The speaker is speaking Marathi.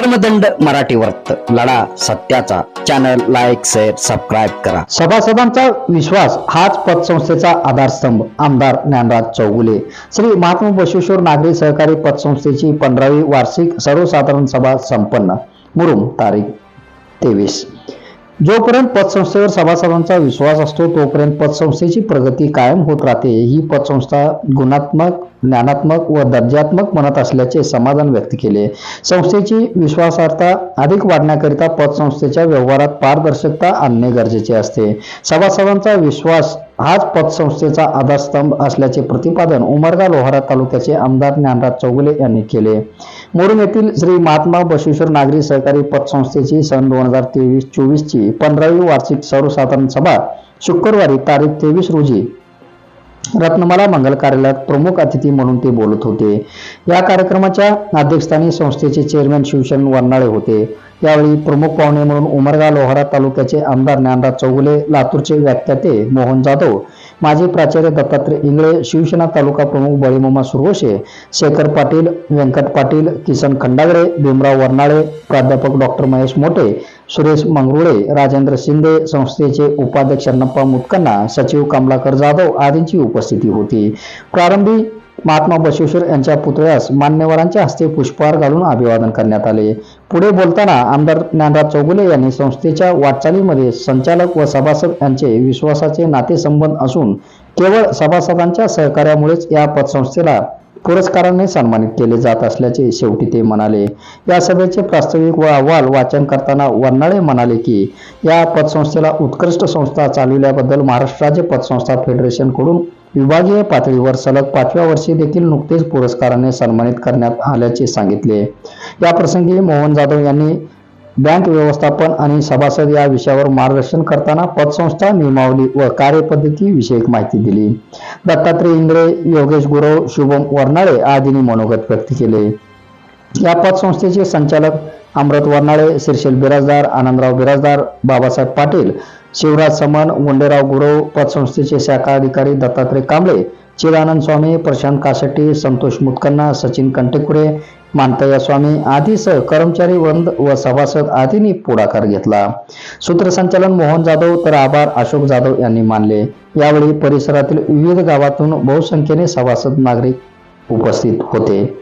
धर्मदंड मराठी वर्त लढा सत्याचा. चॅनल लाईक शेअर सबस्क्राईब करा. सभासदांचा विश्वास हाच पतसंस्थेचा आधारस्तंभ. आमदार ज्ञानराज चौगुले. श्री महात्मा बशेश्वर नागरी सहकारी पतसंस्थेची पंधरावी वार्षिक सर्वसाधारण सभा संपन्न. मुरुम तारीख तेवीस. जोपर्यंत पतसंस्थेवर सभासदांचा विश्वास असतो तोपर्यंत पतसंस्थेची प्रगती कायम होत राहते. ही पतसंस्था गुणात्मक ज्ञानात्मक व दर्जात्मक म्हणत असल्याचे समाधान व्यक्त केले. संस्थेची विश्वासार्हता अधिक वाढण्याकरिता पतसंस्थेच्या व्यवहारात पारदर्शकता आणणे गरजेचे असते. सभासदांचा विश्वास हाच पतसंस्थेचा आधारस्तंभ असल्याचे प्रतिपादन उमरगा लोहारा तालुक्याचे आमदार ज्ञानराज चौगुले यांनी केले. मोरून येथील श्री महात्मा बसवेश्वर नागरी सहकारी पतसंस्थेची सन दोन हजार तेवीस चोवीस ची पंधरावी वार्षिक सर्वसाधारण सभा शुक्रवारी तारीख तेवीस रोजी रत्नमाला मंगल कार्यालयात प्रमुख अतिथी म्हणून ते बोलत होते. या कार्यक्रमाच्या अध्यक्षस्थानी संस्थेचे चेअरमॅन शिवशरण वर्नाळे होते. यावेळी प्रमुख पाहुणे म्हणून उमरगा लोहारा तालुक्याचे आमदार ज्ञानराज चौगुले लातूरचे व्याख्याते मोहन जाधव माजी प्राचार्य दत्तात्रय इंगळे शिवसेना तालुका प्रमुख बळीमामा सुरवशे शेखर पाटील व्यंकट पाटील किसन खंडागरे भीमराव वर्नाळे प्राध्यापक डॉक्टर महेश मोठे सुरेश मंगरुळे राजेंद्र शिंदे संस्थेचे उपाध्यक्ष अण्णप्पा मुतकन्ना सचिव कमलाकर जाधव आदींची उपस्थिती होती. प्रारंभी महात्मा बसवेश्वर यांच्या पुतळ्यास मान्यवरांच्या हस्ते पुष्पहार घालून अभिवादन करण्यात आले. पुढे बोलताना आमदार ज्ञानराज चौगुले यांनी संस्थेच्या वाटचालीमध्ये संचालक व सभासद यांचे विश्वासाचे नातेसंबंध असून केवळ सभासदांच्या सहकार्यामुळेच या पतसंस्थेला पुरस्काराने सन्मानित केले जात असल्याचे शेवटी ते म्हणाले. या सभेचे प्रास्ताविक व अहवाल वाचन करताना वर्नाळे म्हणाले की या पतसंस्थेला उत्कृष्ट संस्था चालविल्याबद्दल महाराष्ट्र राज्य पतसंस्था फेडरेशनकडून विभागीय पातळीवर सलग पाचव्या वर्षी देखील नुकतेच पुरस्काराने सन्मानित करण्यात आल्याचे सांगितले. या प्रसंगी मोहन जाधव यांनी बँक व्यवस्थापन आणि सभासद या विषयावर मार्गदर्शन करताना पतसंस्था नियमावली व कार्यपद्धती विषयक माहिती दिली. दत्तात्रय इंद्रे योगेश गुरव शुभम वर्नाळे आदींनी मनोगत व्यक्त केले. या पतसंस्थेचे संचालक अमृत वर्नाळे शिरशेल बिराजदार आनंदराव बिराजदार बाबासाहेब पाटील शिवराज समन वंडेराव गुरव पतसंस्थेचे शाखा अधिकारी दत्तात्रय कांबळे चिदानंद स्वामी प्रशांत कासटी संतोष मुतकन्ना सचिन कंटेकुरे मानतया स्वामी आदीसह कर्मचारी वृंद व सभासद आदींनी पुढाकार घेतला. सूत्रसंचालन मोहन जाधव तर आभार अशोक जाधव यांनी मानले. यावेळी परिसरातील विविध गावातून बहुसंख्येने सभासद नागरिक उपस्थित होते.